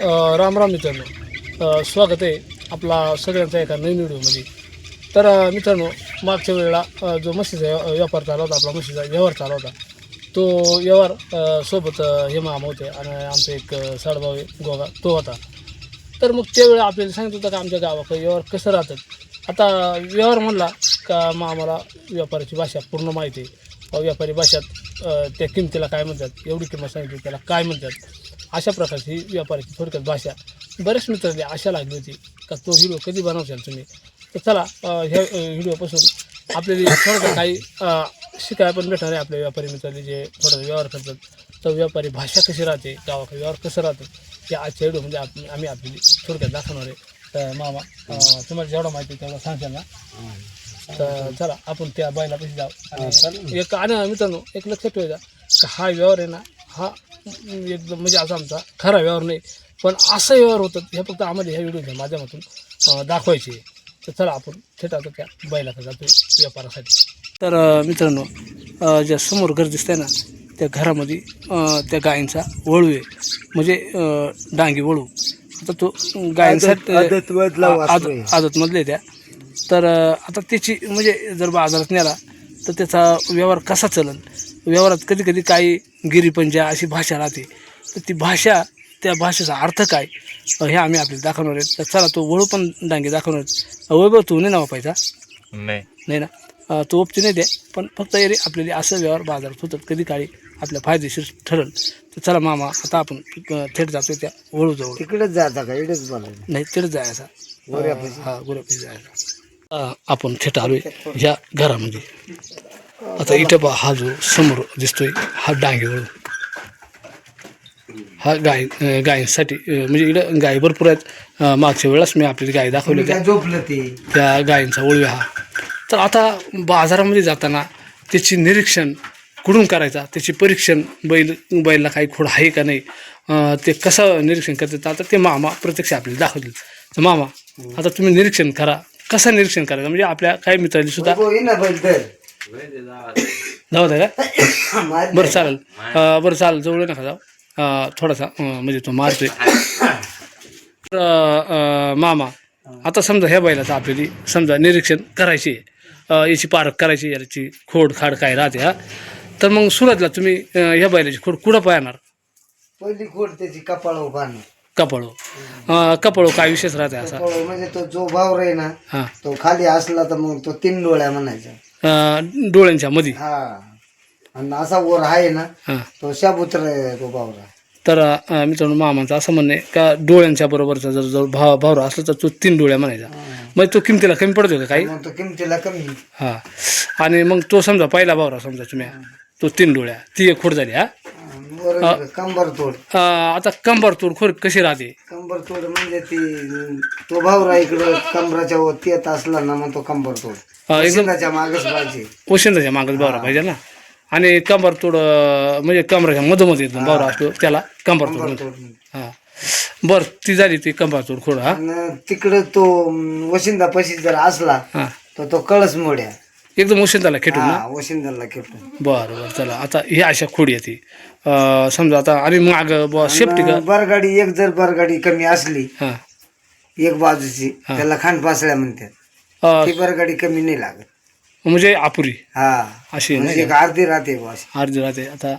राम राम मित्रांनो. स्वागत आहे आपला सगळ्यांचा एका नवीन व्हिडिओमध्ये. तर मित्रांनो मागच्या वेळेला जो म्हशीचा व्यापार चालू होता आपला म्हशीचा व्यवहार चालू होता तो व्यवहार सोबत हे माम होते आणि आमचा एक अ, आहे गोगा तो होता. तर मग त्यावेळी आपल्याला सांगत होतं का आमच्या गावाकडे व्यवहार कसं राहतात? आता व्यवहार म्हणला का मग आम्हाला व्यापाराची भाषा पूर्ण माहिती आहे. व्यापारी भाषात त्या किमतीला काय म्हणतात एवढी किंमत सांगितली त्याला काय म्हणतात? अशा प्रकारची ही व्यापाराची थोडक्यात भाषा. बरेच मित्रांनी आशा लागली होती का तो व्हिडिओ कधी बनवशाल तुम्ही? तर चला ह्या व्हिडिओपासून आपल्याला थोडंसं काही शिकायला पण भेटणार आहे आपल्या व्यापारी मित्रांनी जे थोडं व्यवहार करतात. तर व्यापारी भाषा कशी राहते गावाकडे व्यवहार कसं राहतं हे आजच्या व्हिडिओमध्ये आप आम्ही आपली थोडक्यात दाखवणार आहे. तर मामा तुम्हाला जेवढं माहिती आहे तेवढं सांगशाल ना? तर चला आपण त्या बायलापाशी जाऊ. एक आणि मित्रांनो एक लक्षात ठेवायचा का हा व्यवहार आहे ना हा एकदम म्हणजे असा आमचा खरा व्यवहार नाही. पण असा व्यवहार होतात हे फक्त आम्हाला ह्या व्हिडिओच्या माध्यमातून दाखवायचे आहे. तर चला आपण थेट आता त्या बैलाकडे जातो व्यापारासाठी. तर मित्रांनो ज्या समोर घर दिसतंय ना त्या घरामध्ये त्या गायींचा वळू आहे. म्हणजे डांगी वळू. आता तो गायींसाठी आदतमधला त्या. तर आता त्याची म्हणजे जर बाजारात नेला तर त्याचा व्यवहार कसा चलन व्यवहारात कधी कधी काही गिरीपंजा अशी भाषा राहते. तर ती भाषा त्या भाषेचा अर्थ काय? हे आम्ही आपल्याला दाखवणार आहेत. तर चला तो वळू पण डांगे दाखवणार आहेत. वैभव तू नाही नावा पाहिजा नाही. नाही ना? तो ओपती नाही दे पण फक्त येणे आपल्याला असं व्यवहार बाजारात होतात. कधी काळी आपल्या फायदेशीर ठरल. तर चला मामा आता आपण थेट जातो त्या वळू जवळ तिकडेच जाता का? इकडेच नाही तिथेच जायचा? हा गोऱ्यापाशी जायचा. आपण थेट आलोय ह्या घरामध्ये. आता इथं पहा हा जो समोर दिसतोय हा डांगे वळू हा गाय गायींसाठी म्हणजे इकडं गाय भरपूर आहेत. मागच्या वेळेस मी आपल्याला गाय दाखवली काय झोपलं ते त्या गायींचा ओळवी हा. तर आता बाजारामध्ये जाताना त्याची निरीक्षण कुठून करायचा? त्याची परीक्षण बैल बैलला काही खोड आहे का नाही? ते कसं निरीक्षण करतात? आता ते मामा प्रत्यक्ष आपल्याला दाखवतील. तर मामा आता तुम्ही निरीक्षण करा. कसं निरीक्षण करायचं? म्हणजे आपल्या काही मित्रांनी सुद्धा ये ना बद्दल धावत आहे का? बरं चालेल. बरं चालेल जवळ नका जाऊ. थोडासा म्हणजे तो मारतोय. तर, मामा आता समजा ह्या बैलाचं आपल्याला समजा निरीक्षण करायची याची पारख करायची याची खोड खाड काय राहते हा. तर मग सुरुवातीला तुम्ही ह्या बैलाची खोड कुठं पाहणार? पहिली खोड त्याची कपाळ उभारणार कपाळो कपाळो काय विशेष राहते असा? म्हणजे तो जो भाव रे ना तो खाली असला तर मग तो तीन डोळ्या म्हणायचा. अं, डोळ्यांच्या मध्ये हा. आणि असा वर आहे ना हां. तो शाबुत्र आहे तो तर अं, मित्रांनो मामांचं असं म्हणणं आहे का डोळ्यांच्या बरोबरचा जर जर भाव भावरा असला तर तो तीन डोळ्या म्हणायचा. मग तो किमतीला कमी पडतो का काही? मग तो किमतीला कमी. हा. आणि मग तो समजा पहिला भावरा समजा तुम्ही तो तीन डोळ्या ती एक खोड झाली हा. वर कंबर तोड अं, आता कंबर तोड खोड कशी राहते? कंबर तोड म्हणजे ती तो भावरा इकडं कमराच्या वर तेत असला ना मग तो कंबर तोड अं, एकदम मागच पाहिजे ओशिंदाच्या मागच बावरा पाहिजे ना? आणि कंबर तोड म्हणजे कमराच्या मधोमध एकदम बावरा असतो त्याला कंबर तोड हा. बर ती झाली ती कंबर तोड खोड हा. तिकडं तो वशिंदा पशी जर असला तर तो कळस मोड्या. एकदम ओशिंदाला खेटून ना? वशिंदाला खेटून. बरं बरं चला. आता ही अशा खोडी आहे ती अं, समजा आता आणि माग बुवा सेफ्टी का? बरगाडी एक जर बरगाडी कमी असली हां. एक बाजूची त्याला खांड पासळ्या म्हणतात. अं, ती बरगाडी कमी नाही लागत. म्हणजे अपुरी? हा. अशी म्हणजे नाही एक अर्धी राहते बस अर्धी राहते. आता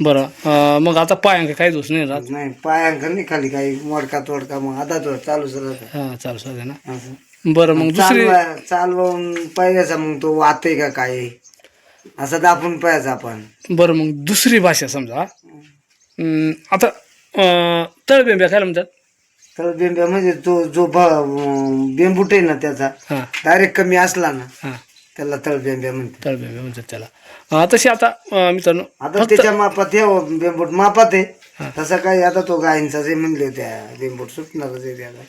बरं. अं, मग आता पायांक काही दोष नाही राहत? नाही पायांक नाही खाली काही मोडका तोडका मग आता तो चालूच राहत. हां चालू चालते ना. असं. बरं मग दुसरी चालवा चालवून पाहिजेचा मग तो वाहतोय का काय? असं दापून पाहायचं आपण. बरं मग दुसरी भाषा समजा. अं, आता अं, तळबेंब्या काय म्हणतात? तर बेंब्या म्हणजे तो जो भ- बेंबूट आहे ना त्याचा हां. डायरेक्ट कमी असला ना हां. त्याला तळबेंब्या म्हणते तळबेंब्या म्हणतात त्याला. अं, तशी आता अं, मित्रांनो आता त्याच्या मापात हे बेंबूट मापात हा. आहे तसं काही आता तो गायींचा जे म्हणले त्या बेंबूट सुटणारच आहे त्याला.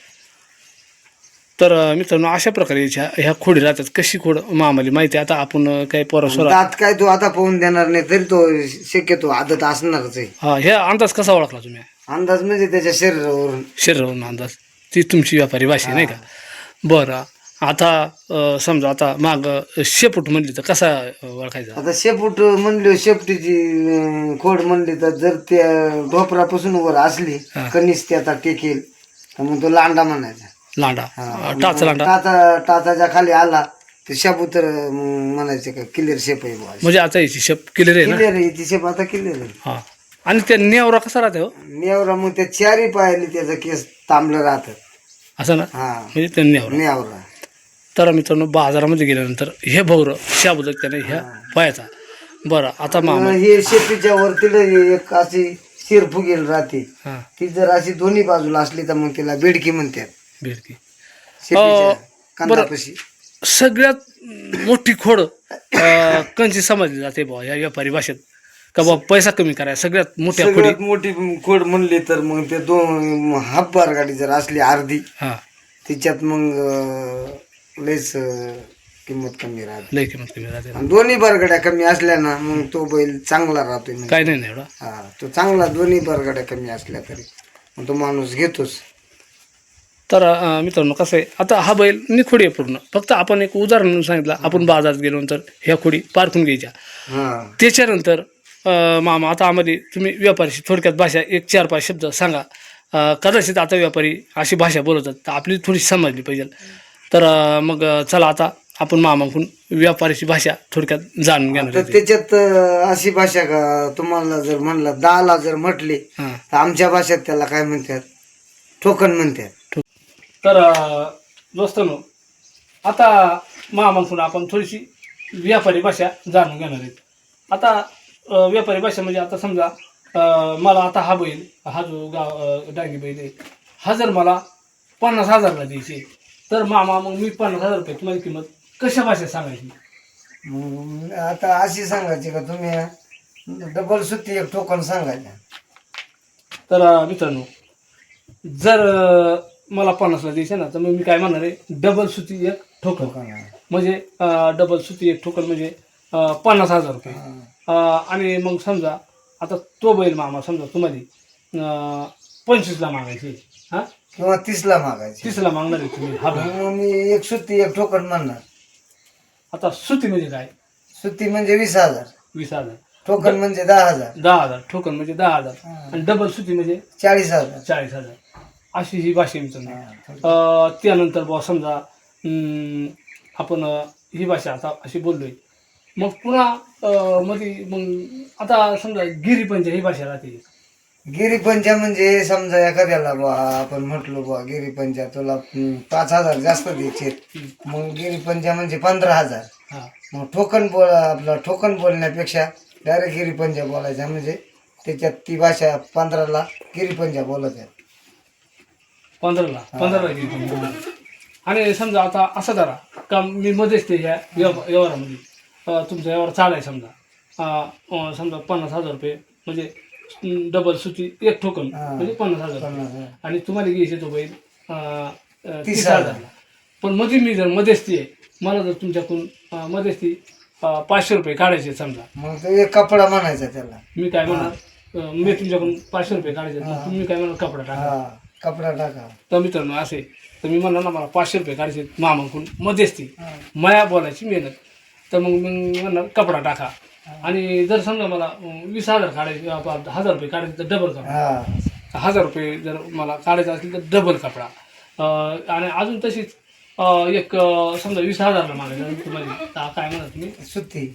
तर मित्रांनो अशा प्रकारे ह्या ह्या खोडी राहतात. कशी खोड मामाली माहिती आहे? आता आपण काही पोरासोरा दात काय तो आता पाहून देणार नाही तरी तो शक्यतो आदत असणारच आहे. हा ह्या अंदाज कसा ओळखला तुम्ही? अंदाज म्हणजे त्याच्या शरीरावरून. शरीरावरून अंदाज. ती तुमची व्यापारी भाषा नाही का? बरं आता समजा आता माग शेपूट म्हणली तर कसा ओळखायचा? आता शेपूट म्हणली शेपटीची खोड म्हणली तर जर त्या ढोपरापासून वर असली. कणीस ते आता टेकेल. तर मग तो लांडा म्हणायचा. लांडा. हा. टाचा लांडा. टाचा टाचाच्या खाली आला तर शेपू तर मग म्हणायचे का क्लिअर शेप आहे बुवा. म्हणजे आता याची शेप क्लिअर आहे ना? क्लिअर आहे ती शेप आता क्लिअर आहे. हा. आणि त्या नेवरा कसा राहते हो? नेवरा मग त्या चारी पायाने त्याचं केस तांबलं राहत. असं ना? हा. म्हणजे त्या नेवरा. नेवरा. तर मित्रांनो बाजारामध्ये गेल्यानंतर हे भोवरं शाबुदक त्याने ह्या पायाचा. बरं आता मामा. मग हे शेपटीच्या वरतीला एक अशी शिर फुगेल राहते. हा. ती जर अशी दोन्ही बाजूला असली तर मग तिला बेडकी म्हणतात. कांदापाशी. सगळ्यात मोठी खोड अं, कंची समजली जाते बुवा या व्यापारी भाषेत. का बाबा पैसा कमी करायचा सगळ्यात मोठ्या खोडी. सगळ्यात मोठी खोड म्हणली तर मग ते दोन हाफबार गाडी जर असली अर्धी हा. तिच्यात मग अं, लयच अं, किंमत कमी राहते. लय किंमत कमी राहते. आणि दोन्ही बरगड्या कमी असल्या ना मग तो बैल चांगला राहतोय म्हणजे. काय नाही ना एवढा. हा तो चांगला दोन्ही बरगड्या कमी असल्या तरी. मग तो माणूस घेतोच. तर मित्रांनो कसं आहे आता हा बैल निखोडी आहे पूर्ण. फक्त आपण एक उदाहरण म्हणून सांगितलं आपण बाजारात गेल्यानंतर ह्या खोडी पारखून घ्यायच्या. त्याच्यानंतर मामा आता आम्हाला तुम्ही व्यापारीशी थोडक्यात भाषा एक चार पाच शब्द सांगा. कदाचित आता व्यापारी अशी भाषा बोलतात तर आपली थोडी समजली पाहिजे. तर मग चला आता आपण मामाकडून व्यापारीची भाषा थोडक्यात जाणून घेणार. त्याच्यात अशी भाषा का तुम्हाला जर म्हणलं दहाला जर म्हटली तर आमच्या भाषेत त्याला काय म्हणतात? ठोकन म्हणतात. तर दोस्तांनो आता मामाकडून आपण थोडीशी व्यापारी भाषा जाणून घेणार आहेत. आता व्यापारी भाषा म्हणजे आता समजा मला आता हा बैल हा जो गाव डांगी बैल आहे हा जर मला पन्नास हजारला द्यायचे तर मामा मग मी पन्नास हजार रुपये तुम्हाला किंमत कशा भाषेत सांगायची? आता अशी सांगायची का तुम्ही? डबल सुट्टी एक ठोकन सांगायचं. तर मित्रांनो जर मला पन्नासला द्यायचे ना तर मग मी काय म्हणणार आहे डबल सुती एक ठोकन म्हणजे डबल सुती एक ठोकन म्हणजे पन्नास हजार रुपये. आणि मग समजा आता तो बैल मामा समजा तुम्हाला पंचवीसला मागायचे हां? किंवा तीसला मागायची तीसला मागणार आहे तुम्ही हा बैल. मग मी एक सुट्टी एक ठोकन म्हणणार. आता सुती म्हणजे काय? सुट्टी म्हणजे वीस हजार. वीस हजार. ठोकन म्हणजे दहा हजार. दहा हजार ठोकन म्हणजे दहा हजार. आणि डबल सुती म्हणजे चाळीस हजार. चाळीस हजार. अशी ही भाषा अं, त्यानंतर बुवा समजा आपण ही भाषा आता अशी बोललोय. मग पुन्हा मध्ये मग आता समजा गिरीपंच ही भाषा राहते. गिरीपंचा म्हणजे समजा एखाद्याला बा आपण म्हटलो बा गिरीपंचा तुला पाच हजार जास्त द्यायचे मग गिरीपंचा म्हणजे पंधरा हजार. मग ठोकन बोल आपला ठोकन बोलण्यापेक्षा डायरेक्ट गिरीपंजा बोलायचा. म्हणजे त्याच्यात ती भाषा पंधराला बोलत आहे. पंधराला पंधराला गिरीपंच आणि समजा आता असं करा का मी मध्येच ते ह्या व्यव- व्यवहारामध्ये तुमचा व्यवहार चालाय समजा. समजा पन्नास हजार रुपये म्हणजे डबल सुटी एक ठोकन. म्हणजे पन्नास हजार. आणि तुम्हाला घ्यायचे तो बैल तीस तीस हजार. हजारला पण मध्ये मी जर मध्यस्थी आहे मला जर तुमच्याकडून मध्यस्थी पाचशे रुपये काढायचे समजा. मग एक कपडा म्हणायचा त्याला. मी काय म्हणणार? मी तुमच्याकडून पाचशे रुपये काढायचे तुम्ही काय म्हणणार कपडा टाका. कपडा टाका. तर मित्रांनो असे. तर मी म्हणणार ना मला पाचशे रुपये काढायचे मामाकडून. मध्यस्थी माया बोलायची मेहनत. तर मग मी म्हणणार कपडा टाका. आणि जर समजा मला वीस हजार काढायचे हजार रुपये काढायचे तर डबल कपडा. हा. हजार रुपये जर मला काढायचं असेल तर डबल कपडा. अं, आणि अजून तशीच अं, एक अं, समजा वीस हजारला मागायचं तुम्हाला तर काय म्हणा तुम्ही? सुती.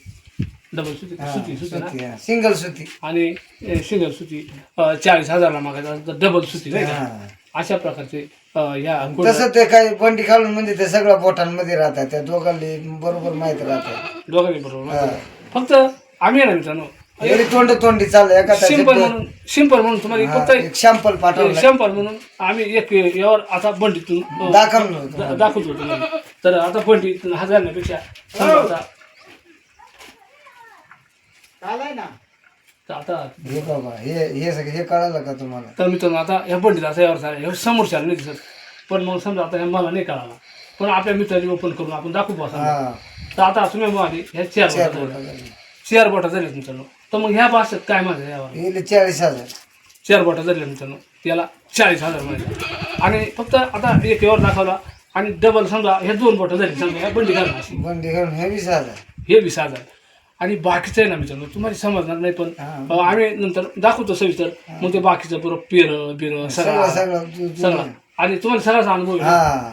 डबल सुती. सुती सुती ना? सुती हा. सिंगल सुती. आणि सिंगल सुती अं, चाळीस हजारला मागायचं असेल तर डबल सुती नाही का? हा. अशा प्रकारचे अं, ह्या गोष्टी- तसं ते काही बंडी खालून म्हणजे ते सगळं बोटांमध्ये राहतात त्या दोघांनी बरोबर माहीत राहतात दोघांनी बरोबर फक्त आम्ही आहे ना. मित्रांनो जरी तोंड तोंडी चाललं सिंपल शब्द- म्हणून सिंपल म्हणून तुम्हाला हा, फक्त एक शॅम्पल पाठवलं. शंभर म्हणून आम्ही एक यावर आता बंडीतून अं, दाखवलं होतं. दा- दाखवतो तुम्हाला. तर आता बंडीतून हजारपेक्षा आता तर आता हे बाबा हे हे सगळं हे कळालं का तुम्हाला? तर मित्रांनो आता ह्या बंडीचा यावर झाला ह्या समोरच्या नाही दिसत. पण मग समजा आता ह्या मला नाही कळाला. पण आपल्या मित्राची ओपन करून आपण दाखवू हा. तर आता तुम्ही मग आधी ह्या चार चार बोटा. झाली. चार बोटा झाले मित्रांनो. तर मग ह्या भाषेत काय माझं यावर गेले चाळीस हजार. चार बोटा झाले मित्रांनो. त्याला चाळीस हजार म्हणायचे. आणि फक्त आता एक यावर दाखवला. आणि डबल समजा ह्या दोन बोटं झाली समजा ह्या बंडी घालून बंडी घालून हे वीस हजार. हे वीस हजार. आणि बाकीचं आहे ना मित्रांनो तुम्हाला समजणार नाही पण. अं, आम्ही नंतर दाखवतो सविस्तर मग ते बाकीचं बरोबर पेर बिर सगळं सगळं सगळं तू- तू- सगळं आणि तुम्हाला सगळाच अनुभव. हा.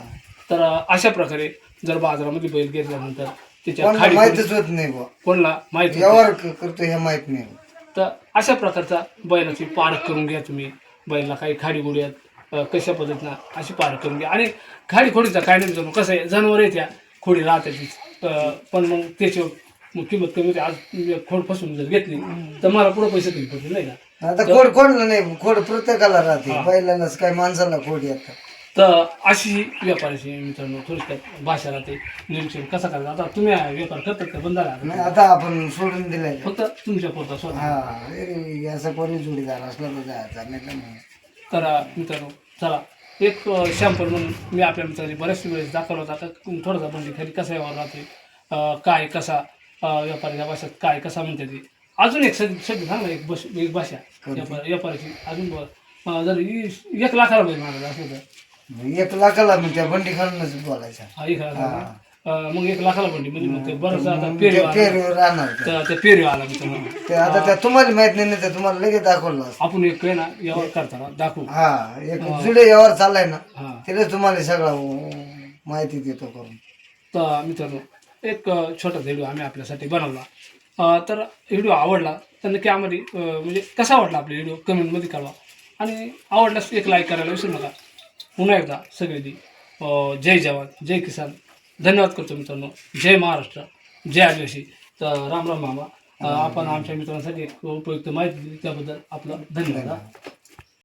तर अशा प्रकारे जर बाजारामध्ये बैल घेतल्यानंतर त्याच्या कोणाला खाली माहितच होत नाही बुवा. कोणाला माहिती व्यवहार क- करतो हे माहीत नाही. तर अशा प्रकारचा बैलाची पारख करून घ्या तुम्ही. बैलाला काही खाडी गुड्यात अं, कशा पद्धतीनं अशी पारख करून घ्या. आणि खाडी खोडीचा काय नाही मित्रांनो कसं आहे जनावर येत्या खोडी राहते ती. अं, पण मग त्याची मग किंमत कमी होते. आज मी खोड फसवून जर घेतली तर मला पुढे पैसे कमी पडतील नाही का? आता खोड कोणला नाही खोड प्रत्येकाला राहते. पहिल्यांदाच काय माणसाला खोड येतात. तर अशी व्यापाराची मित्रांनो थोडक्यात भाषा राहते. निरीक्षण कसा करायचा? आता तुम्ही हा व्यापार करतात का? बंद नाही झाला आता आपण सोडून दिलाय. फक्त तुमच्या पुरता स्वतः हा अरे असं कोणी जोडीदार असला तर जायचा नाही तर नाही. तर मित्रांनो चला. एक शॅम्पल म्हणून मी आपल्या मित्रांनी बऱ्याच वेळेस दाखवला होता आता थोडासा बंदी खाली कसा व्यवहार राहते? अं, काय कसा? व्यापाऱ्याच्या भाषेत काय कसा म्हणते ती. अजून एक शब्द शब्द सांग ना एक बस एक भाषा. व्यापार व्यापाराची. अजून ब- जर इ- एक लाखाला बैल मागायला असलं तर. एक लाखाला मग त्या बंडी खालूनच बोलायचा. हा एक लाखाला. हा. अं, मग एक लाखाला बंडी म्हणजे मग ते बरंच आता मग पेरू त्या आला. पेरूवर राहणार ते. तर पेरू आला मित्रांनो ते आता त्या तुम्हाला माहीत नाही ना ते तुम्हाला लगेच दाखवलं असतं. आपण एक आहे ना व्यवहार करताना दाखवू. हा एक जुडे व्यवहार चाललाय ना हा. तिला तुम्हाला सगळा माहिती देतो करून. तर मित्रांनो एक छोटा व्हिडिओ आम्ही आपल्यासाठी बनवला. तर व्हिडिओ आवडला तर नक्की आम्हाला म्हणजे कसा आवडला आपला व्हिडिओ कमेंटमध्ये कळवा. आणि आवडल्यास एक लाईक करायला विसरू नका. पुन्हा एकदा सगळी जय जवान जय किसान. धन्यवाद करतो मित्रांनो. जय महाराष्ट्र जय आदिवासी. तर राम राम मामा. आपण आमच्या मित्रांसाठी एक उपयुक्त माहिती दिली त्याबद्दल आपलं धन्यवाद.